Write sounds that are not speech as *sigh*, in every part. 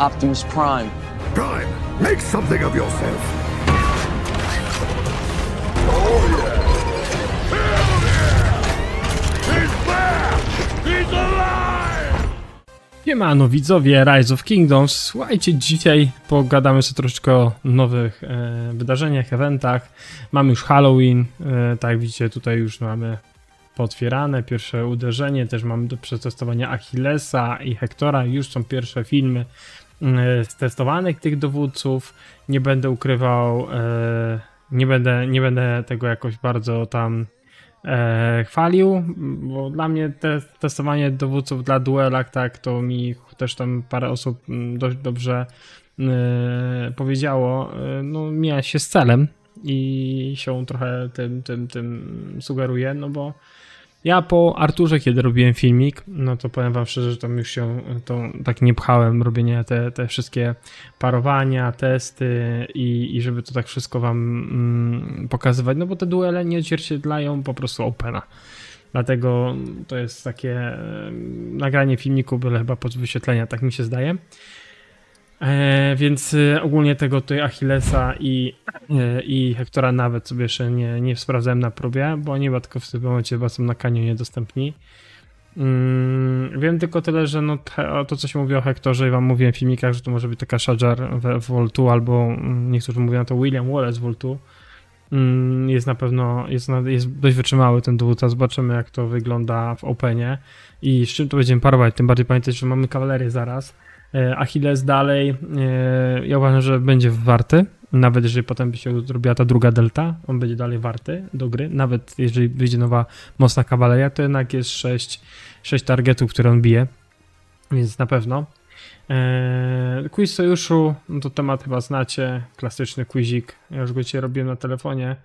Optimus Prime. Prime, make something of yourself. Siemano widzowie Rise of Kingdoms, słuchajcie, dzisiaj pogadamy sobie troszeczkę o nowych e, wydarzeniach, eventach. Mamy już Halloween, e, tak widzicie tutaj już mamy potwierane pierwsze uderzenie, też mamy do przetestowania Achillesa i Hektora, już są pierwsze filmy testowanych tych dowódców. Nie będę ukrywał, e, nie, będę, nie będę tego jakoś bardzo tam e, chwalił, bo dla mnie te, testowanie dowódców dla duelach, tak, to mi też tam parę osób mm, dość dobrze e, powiedziało, no mija się z celem i się trochę tym, tym, tym sugeruje, no bo ja po Arturze, kiedy robiłem filmik, no to powiem wam szczerze, że tam już się to tak nie pchałem, robienie te, te wszystkie parowania, testy i, i żeby to tak wszystko wam mm, pokazywać, no bo te duele nie odzwierciedlają po prostu Opena. Dlatego to jest takie e, nagranie filmiku, byle chyba pod wyświetlenia, tak mi się zdaje. E, więc e, ogólnie tego tutaj Achillesa i, e, i Hektora nawet sobie jeszcze nie, nie sprawdzałem na próbie, bo oni chyba tylko w tym momencie chyba są na kanionie dostępni. Mm, wiem tylko tyle, że no te, to co się mówi o Hektorze i wam mówiłem w filmikach, że to może być taka Shajar w, Voltu albo mm, niektórzy mówią to William Wallace Voltu. Mm, jest na pewno, jest, jest dość wytrzymały ten dowódca, zobaczymy jak to wygląda w Openie i z czym to będziemy parować, tym bardziej pamiętajcie, że mamy kawalerię zaraz. E, Achilles dalej, e, ja uważam, że będzie warty, nawet jeżeli potem by się zrobiła ta druga delta, on będzie dalej warty do gry, nawet jeżeli wyjdzie nowa mocna kawaleria, to jednak jest 6, 6 targetów, które on bije, więc na pewno. Eee, quiz sojuszu, no to temat chyba znacie, klasyczny quizik, ja już go dzisiaj robiłem na telefonie,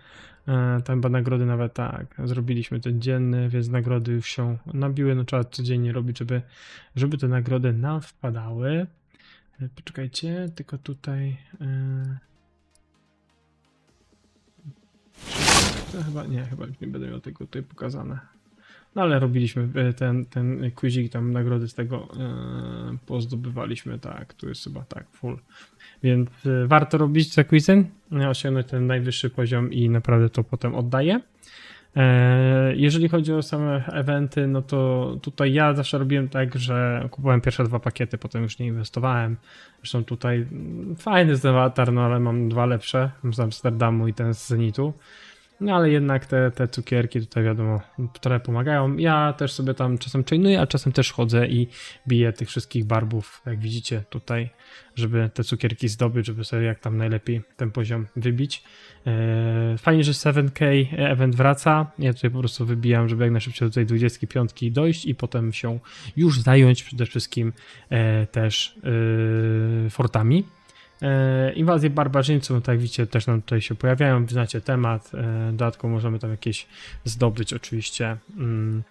tam chyba nagrody nawet tak, zrobiliśmy ten dzienny, więc nagrody już się nabiły, no trzeba codziennie robić, żeby, żeby te nagrody nam wpadały. Eee, Poczekajcie, tylko tutaj... To chyba, nie, chyba nie będę miał tego tutaj pokazane. No ale robiliśmy e, ten, ten quizik, tam nagrody z tego e, pozdobywaliśmy, tak, tu jest chyba tak, full. Więc e, warto robić te quizy, e, osiągnąć ten najwyższy poziom i naprawdę to potem oddaję. E, jeżeli chodzi o same eventy, no to tutaj ja zawsze robiłem tak, że kupowałem pierwsze dwa pakiety, potem już nie inwestowałem. Zresztą tutaj mm, fajny jest ten awatar, no ale mam dwa lepsze, z Amsterdamu i ten z Zenitu. No ale jednak te, te cukierki tutaj wiadomo trochę pomagają. Ja też sobie tam czasem chainuję, a czasem też chodzę i biję tych wszystkich barbów, jak widzicie tutaj, żeby te cukierki zdobyć, żeby sobie jak tam najlepiej ten poziom wybić. Eee, Fajnie, że 7K event wraca. Ja tutaj po prostu wybijam, żeby jak najszybciej do tej 25 dojść i potem się już zająć przede wszystkim e, też e, fortami. E, inwazje barbarzyńców, tak widzicie, też nam tutaj się pojawiają, znacie temat. E, dodatkowo możemy tam jakieś zdobyć oczywiście mm,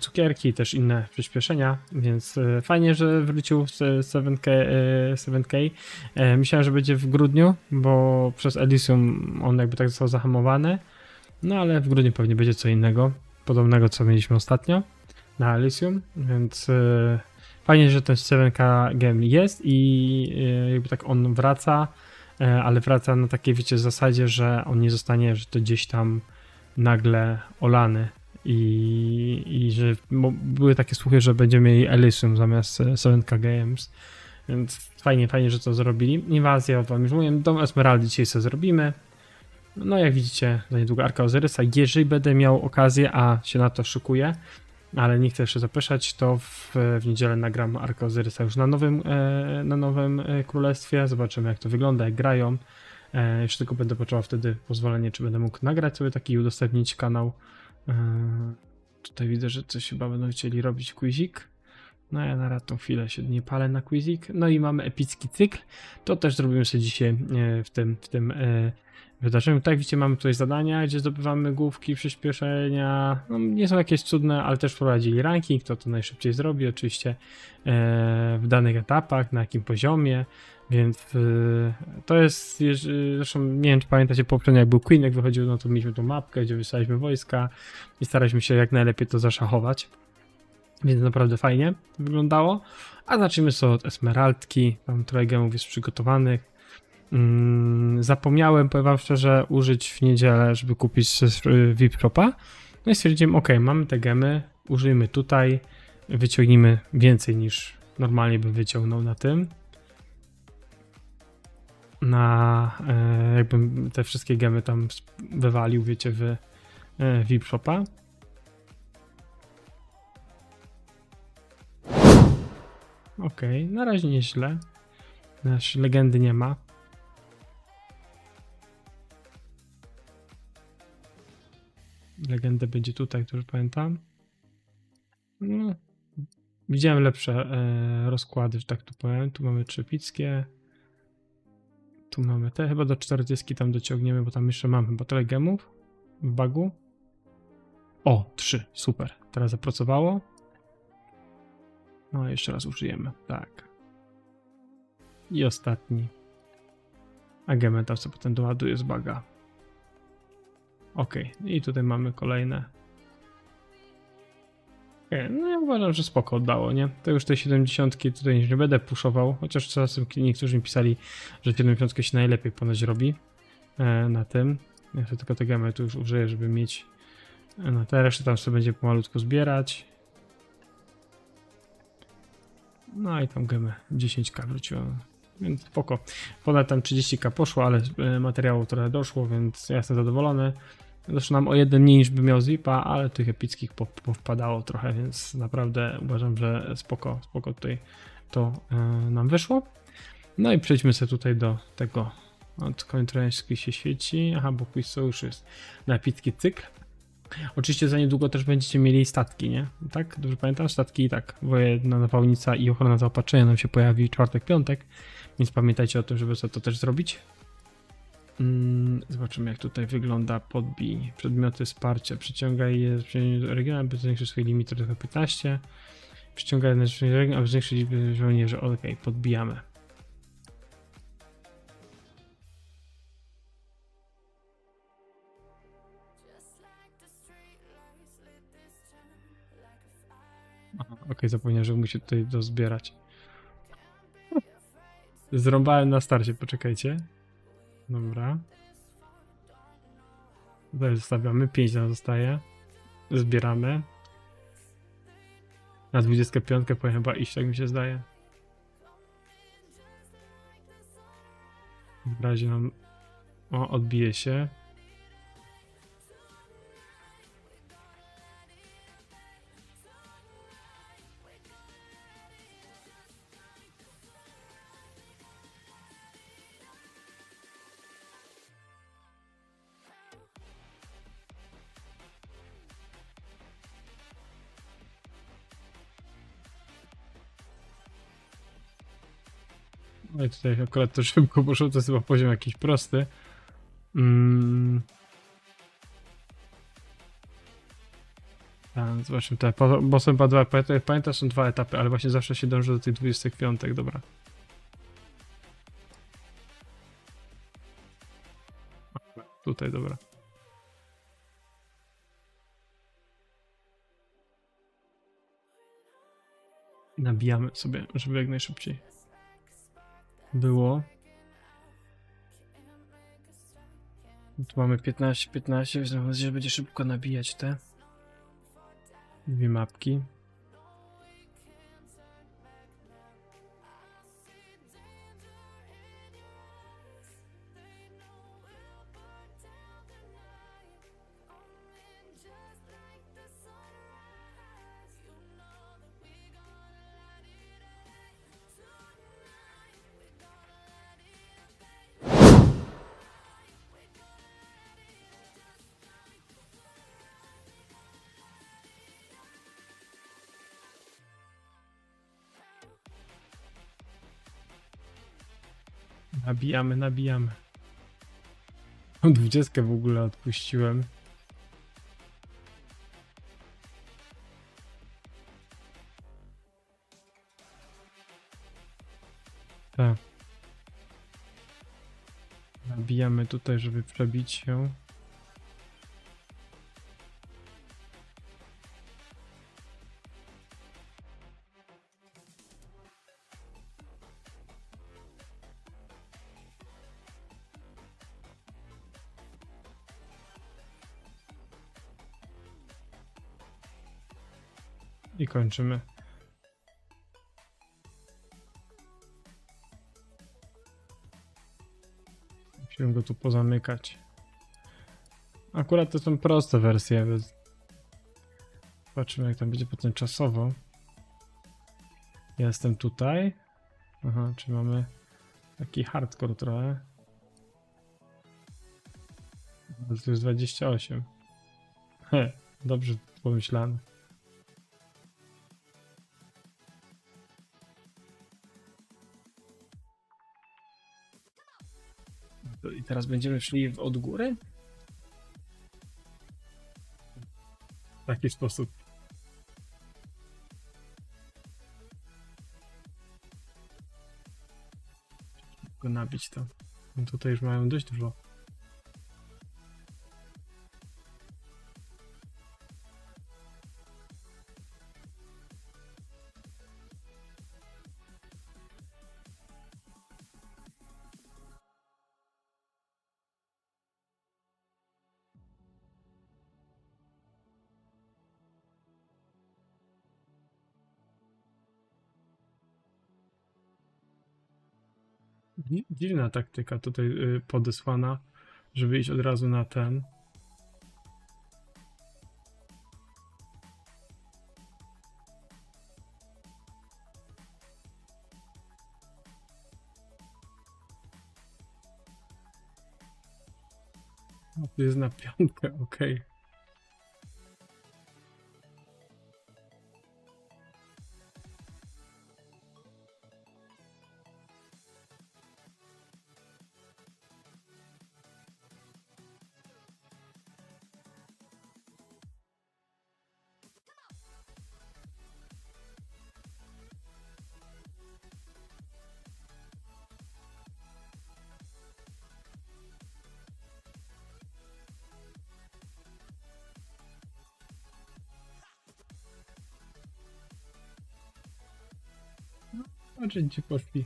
cukierki, też inne przyspieszenia, więc e, fajnie, że wrócił z 7K. E, 7K. E, myślałem, że będzie w grudniu, bo przez Elysium on jakby tak został zahamowany, no ale w grudniu pewnie będzie co innego, podobnego co mieliśmy ostatnio na Elysium, więc Fajnie, że ten 7K game jest i e, jakby tak on wraca, e, ale wraca na takiej, wiecie, zasadzie, że on nie zostanie, że to gdzieś tam nagle olany i, i że były takie słuchy, że będziemy mieli Elysium zamiast e, 7K Games, więc fajnie, fajnie, że to zrobili. Inwazja, wam już mówiłem, Dom Esmeraldy dzisiaj sobie zrobimy. No jak widzicie, za niedługo Arka Ozyrysa. Jeżeli będę miał okazję, a się na to szykuję, ale nie chcę jeszcze zapraszać, to w, w niedzielę nagram Arka Ozyrysa już na nowym, e, na nowym e, królestwie. Zobaczymy jak to wygląda, jak grają. E, jeszcze tylko będę potrzebował wtedy pozwolenie, czy będę mógł nagrać sobie taki i udostępnić kanał. E, tutaj widzę, że coś chyba będą chcieli robić quizik. No ja na tą chwilę się nie palę na quizik. No i mamy epicki cykl. To też zrobimy sobie dzisiaj e, w tym, w tym e, wydarzeniu. Tak, widzicie, mamy tutaj zadania, gdzie zdobywamy główki, przyspieszenia. No, nie są jakieś cudne, ale też wprowadzili ranking, kto to najszybciej zrobi, oczywiście e, w danych etapach, na jakim poziomie. Więc to jest, zresztą nie wiem, czy pamiętacie poprzednio, jak był Queen, jak wychodził, no to mieliśmy tą mapkę, gdzie wysłaliśmy wojska i staraliśmy się jak najlepiej to zaszachować. Więc naprawdę fajnie wyglądało. A zacznijmy sobie od Esmeraldki. Tam trochę gemów jest przygotowanych. Mm, zapomniałem, powiem wam szczerze, użyć w niedzielę, żeby kupić y, VIP Shopa. No i stwierdziłem, ok, mamy te gemy, użyjmy tutaj, wyciągnijmy więcej niż normalnie bym wyciągnął na tym. Na e, jakbym te wszystkie gemy tam wywalił, wiecie, w e, VIP Shopa. Okej, na razie nieźle. Nasz legendy nie ma. Legendę będzie tutaj, to już pamiętam. No, widziałem lepsze e, rozkłady, że tak tu powiem. Tu mamy trzy epickie. Tu mamy te, chyba do 40 tam dociągniemy, bo tam jeszcze mam chyba tyle gemów w bagu. O, trzy, super. Teraz zapracowało. No, jeszcze raz użyjemy. Tak. I ostatni. A gemę tam sobie potem doładuje z baga. Ok, i tutaj mamy kolejne. Okay, no ja uważam, że spoko oddało, nie? To już te 70 tutaj nie będę puszował, chociaż czasem niektórzy mi pisali, że 70 się najlepiej ponoć robi e, na tym. Ja sobie tylko te gemy tu już użyję, żeby mieć e, na te resztę tam sobie będzie pomalutko zbierać. No i tam gemy 10k wróciło. Więc spoko. Ponad tam 30k poszło, ale e, materiału trochę doszło, więc ja jestem zadowolony. Doszło nam o jeden mniej niż by miał zipa, ale tych epickich po- powpadało trochę, więc naprawdę uważam, że spoko, spoko tutaj to e, nam wyszło. No i przejdźmy sobie tutaj do tego. Od końcoński się świeci. Aha, bo quiz sojusz jest na epicki cykl. Oczywiście za niedługo też będziecie mieli statki, nie? Tak? Dobrze pamiętam? Statki i tak. Wojenna napałnica i ochrona zaopatrzenia nam się pojawi czwartek, piątek, więc pamiętajcie o tym, żeby sobie to też zrobić. Mm, Zobaczymy, jak tutaj wygląda podbij. Przedmioty wsparcia. Przyciągaj je z regionu, aby zwiększyć swoje limity do 15. Przyciągaj na zwiększenie regionu, aby zwiększyć liczbę żołnierzy. Okej, podbijamy. Okej, zapomniałem, że musi tutaj dozbierać. Zrąbałem na starcie, poczekajcie. Dobra. Tutaj zostawiamy, 5 nam zostaje. Zbieramy. Na 25 powinien chyba iść, tak mi się zdaje. W razie nam... O, odbije się. No i tutaj akurat to szybko poszło, to jest chyba poziom jakiś prosty. Mm. Tak, zobaczmy te. po- Bo są chyba dwa, pamiętam, pamiętam, są dwa etapy, ale właśnie zawsze się dąży do tych 25, dobra. Tutaj, dobra. Nabijamy sobie, żeby jak najszybciej było. Tu mamy 15, 15, więc będzie szybko nabijać te dwie mapki. Nabijamy, nabijamy. Tą dwudziestkę w ogóle odpuściłem. Tak. Nabijamy tutaj, żeby przebić się. I kończymy. Musimy go tu pozamykać. Akurat to są proste wersje, więc zobaczymy jak tam będzie potem czasowo. Jestem tutaj. Aha, czy mamy taki hardcore trochę. To jest 28. He, dobrze pomyślane. I teraz będziemy szli od góry? W taki sposób. Tylko nabić to. Tutaj już mają dość dużo. Dziwna taktyka tutaj y, podesłana, żeby iść od razu na ten. Jest na piątkę, *laughs* okej. Znaczy gdzie poszli?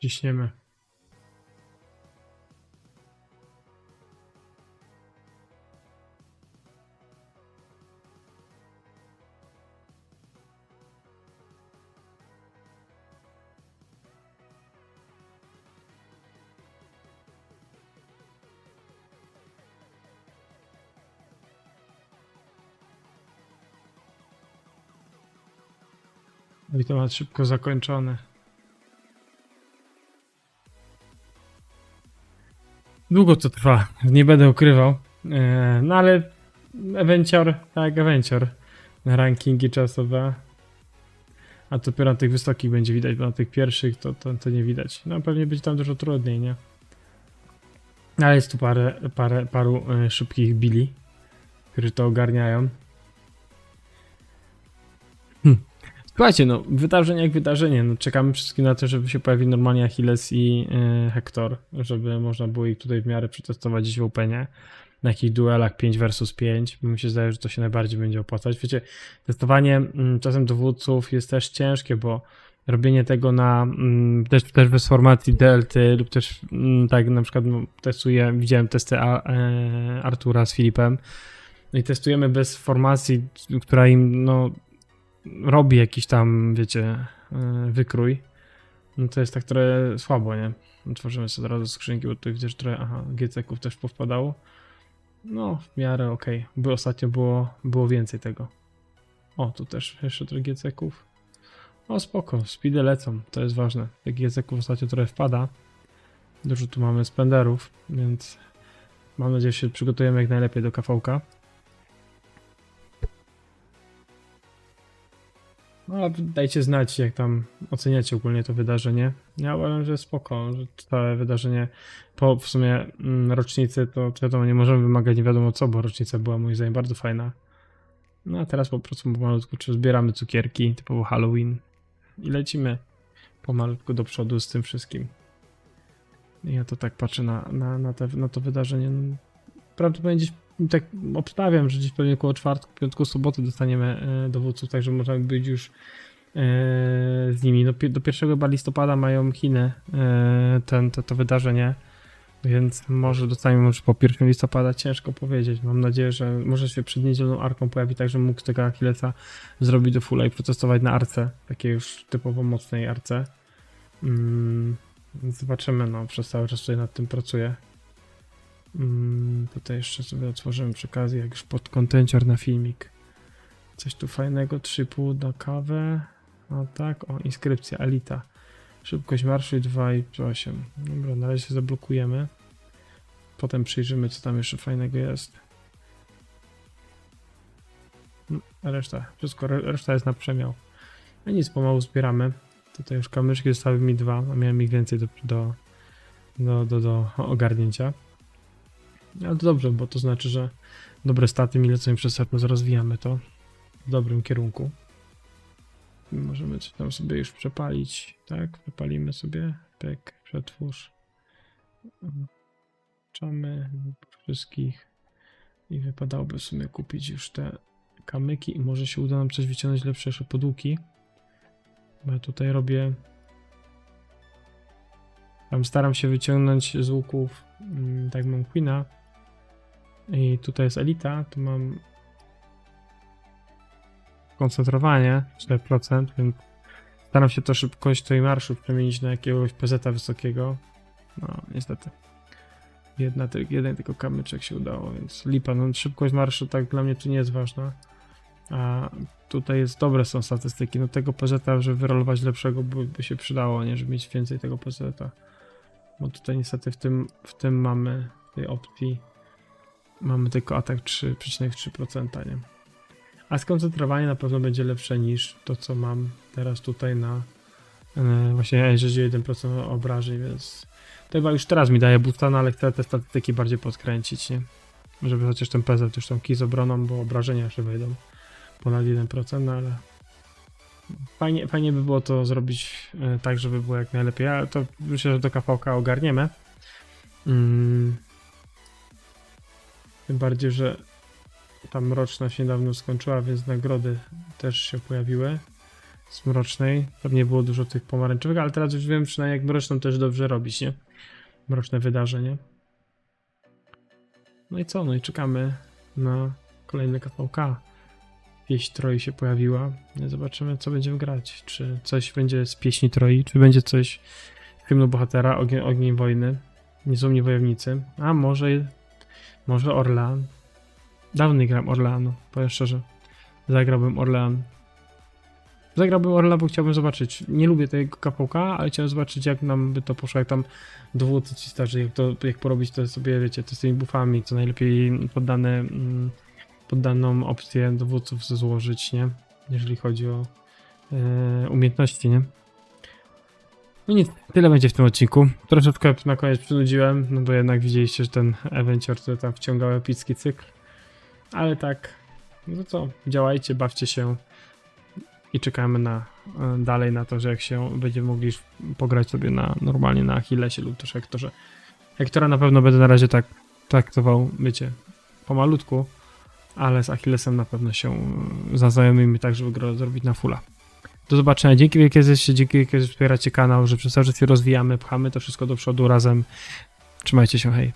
Ciśniemy. I temat szybko zakończony. Długo to trwa, nie będę ukrywał. E, No ale Evencior, tak, Evencior. Rankingi czasowe. A dopiero na tych wysokich będzie widać, bo na tych pierwszych to, to, to nie widać. No pewnie będzie tam dużo trudniej, nie? Ale jest tu parę, parę, paru e, szybkich bili, którzy to ogarniają. Słuchajcie, no wydarzenie jak wydarzenie. No, czekamy wszystkim na to, żeby się pojawił normalnie Achilles i e, Hector, żeby można było ich tutaj w miarę przetestować gdzieś w Openie. Na jakich duelach 5 versus 5, bo mi się zdaje, że to się najbardziej będzie opłacać. Wiecie, testowanie mm, czasem dowódców jest też ciężkie, bo robienie tego na mm, też, też bez formacji DLT lub też mm, tak na przykład no, testuję, widziałem testy A, e, Artura z Filipem no i testujemy bez formacji, która im no robi jakiś tam, wiecie, yy, wykrój, no to jest tak trochę słabo, nie? Otworzymy sobie od razu skrzynki, bo tu widzę, że trochę, aha, GC-ków też powpadało. No, w miarę okej. By ostatnio było, było więcej tego. O, tu też jeszcze trochę GC-ków. O, spoko, speedy lecą, to jest ważne. Tych GC-ków ostatnio trochę wpada. Dużo tu mamy spenderów, więc mam nadzieję, że się przygotujemy jak najlepiej do KV-ka. No No, dajcie znać, jak tam oceniacie ogólnie to wydarzenie. Ja uważam, że spoko, że całe wydarzenie po w sumie mm, rocznicy to wiadomo, nie możemy wymagać nie wiadomo co, bo rocznica była moim zdaniem bardzo fajna. No a teraz po prostu pomalutku, czy zbieramy cukierki, typowo Halloween i lecimy pomalutku do przodu z tym wszystkim. Ja to tak patrzę na, na, na, te, na to wydarzenie. Prawdopodobnie gdzieś tak obstawiam, że gdzieś pewnie około czwartku, piątku, soboty dostaniemy e, dowódców, także możemy być już e, z nimi. No, pi- do 1 chyba listopada mają Chiny e, ten, to, to wydarzenie, więc może dostaniemy już po 1 listopada, ciężko powiedzieć. Mam nadzieję, że może się przed niedzielną arką pojawi, tak że mógł tego Achillesa zrobić do fulla i protestować na arce, takiej już typowo mocnej arce. Mm, zobaczymy, no przez cały czas tutaj nad tym pracuję. Mm, tutaj jeszcze sobie otworzymy przy okazji, jak już podkontencior na filmik. Coś tu fajnego, 3,5 na kawę. O tak, o, inskrypcja Elita. Szybkość marszu i 2,8. Dobra, na razie się zablokujemy. Potem przyjrzymy, co tam jeszcze fajnego jest. No, reszta, wszystko, re- reszta jest na przemiał. No nic, pomału zbieramy. Tutaj już kamyczki zostały mi dwa, a miałem ich więcej do, do, do, do, do ogarnięcia. Ale to dobrze, bo to znaczy, że dobre staty mi lecą i przez setno rozwijamy to w dobrym kierunku. Możemy coś tam sobie już przepalić, tak? Przepalimy sobie, pek, przetwórz. Czamy wszystkich i wypadałoby w sumie kupić już te kamyki i może się uda nam coś wyciągnąć lepsze jeszcze podłuki. Bo ja tutaj robię tam staram się wyciągnąć z łuków mm, tak mam Queena i tutaj jest Elita, tu mam koncentrowanie 4%, więc staram się to szybkość tej marszu przemienić na jakiegoś PZ wysokiego. No, niestety. Jedna, jeden tylko kamyczek się udało, więc lipa. No, szybkość marszu tak dla mnie tu nie jest ważna. A tutaj jest dobre są statystyki. No tego PZ, żeby wyrolować lepszego by, by się przydało, nie? Żeby mieć więcej tego PZ. Bo tutaj niestety w tym, w tym mamy w tej opcji mamy tylko atak 3,3%, nie? A skoncentrowanie na pewno będzie lepsze niż to, co mam teraz tutaj na e, właśnie jeżeli 1% obrażeń, więc to chyba już teraz mi daje boosta, no ale chcę te statystyki bardziej podkręcić, nie? Żeby chociaż ten PZ już tam kij z obroną, bo obrażenia jeszcze wejdą ponad 1%, no ale fajnie, fajnie by było to zrobić e, tak, żeby było jak najlepiej, ale to myślę, że do KVK ogarniemy. Mm. Tym bardziej, że tam mroczna się niedawno skończyła, więc nagrody też się pojawiły z mrocznej. Pewnie było dużo tych pomarańczowych, ale teraz już wiem przynajmniej jak mroczną też dobrze robić, nie? Mroczne wydarzenie. No i co? No i czekamy na kolejny KVK. Pieśń Troi się pojawiła. No Zobaczymy, co będziemy grać. Czy coś będzie z pieśni Troi, czy będzie coś z hymnu bohatera, ogień, ogień wojny, niezłomni wojownicy. A może, może Orlean. Dawno nie gram Orleanu, powiem szczerze. Zagrałbym Orlean. Zagrałbym Orlean, bo chciałbym zobaczyć. Nie lubię tego kapołka, ale chciałem zobaczyć, jak nam by to poszło, jak tam dowódcy ci starzy, jak, to, jak porobić to sobie, wiecie, to z tymi buffami, co najlepiej poddane, mm, poddaną opcję dowódców złożyć, nie? Jeżeli chodzi o e, umiejętności, nie? No nic, tyle będzie w tym odcinku. Troszeczkę na koniec przynudziłem, no bo jednak widzieliście, że ten Adventure, który tam wciągał epicki cykl. Ale tak, no to co, działajcie, bawcie się i czekamy na e, dalej na to, że jak się będziemy mogli pograć sobie na normalnie na Achillesie lub też Hektorze. Hektora na pewno będę na razie tak traktował, wiecie, pomalutku, ale z Achillesem na pewno się e, zaznajomimy tak, żeby go zrobić na fulla. Do zobaczenia. Dzięki wielkie, że dzięki wielkie, że wspieracie kanał, że przez cały czas się rozwijamy, pchamy to wszystko do przodu razem. Trzymajcie się, hej.